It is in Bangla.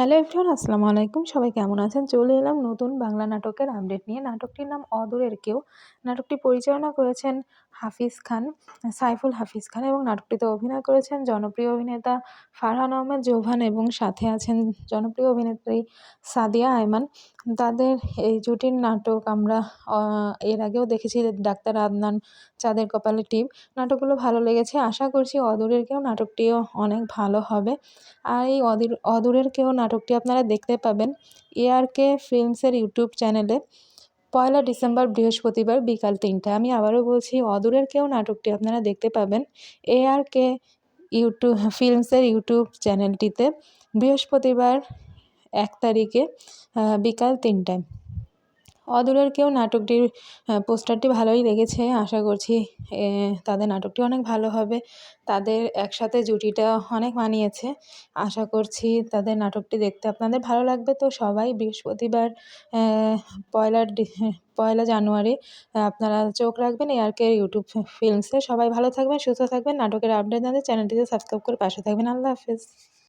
হ্যালো এভরিওয়ান, আসসালামু আলাইকুম। সবাই কেমন আছেন? চলে এলাম নতুন বাংলা নাটকের আপডেট নিয়ে। নাটকটির নাম অদূরের কেউ। নাটকটি পরিচালনা করেছেন হাফিজ খান, সাইফুল হাফিজ খান এবং নাটকটিতে অভিনয় করেছেন জনপ্রিয় অভিনেতা ফারহান আহমেদ, জোভান এবং সাথে আছেন জনপ্রিয় অভিনেত্রী সাদিয়া আয়মান। তাদের এই জুটির নাটক আমরা এর আগেও দেখেছি ডাক্তার আদনান চাঁদের কপালে টিপ। নাটকগুলো ভালো লেগেছে। আশা করছি অদূরের কেউ নাটকটিও অনেক ভালো হবে। আর এই অদির, অদূরের কেউ নাটকটি আপনারা দেখতে পাবেন এআরকে ফিল্মসের ইউটিউব চ্যানেলে পয়লা ডিসেম্বর বৃহস্পতিবার বিকাল তিনটা। আমি আবারও বলছি, অদূরের কেউ নাটকটি আপনারা দেখতে পাবেন এআরকে ইউটিউব ফিল্মসের ইউটিউব চ্যানেলটিতে বৃহস্পতিবার এক তারিখে বিকাল তিনটায়। অদূরের কেউ নাটকটির পোস্টারটি ভালোই লেগেছে আশা করছি তাদের নাটকটি অনেক ভালো হবে। তাদের একসাথে জুটিটা অনেক মানিয়েছে, আশা করছি তাদের নাটকটি দেখতে আপনাদের ভালো লাগবে। তো সবাই বৃহস্পতিবার পয়লা পয়লা জানুয়ারি আপনারা চোখ রাখবেন এআরকে ইউটিউব ফিল্মসে সবাই ভালো থাকবেন, সুস্থ থাকবেন। নাটকের আপডেট জানতে চ্যানেলটিতে সাবস্ক্রাইব করে পাশে থাকবেন। আল্লাহ হাফেজ।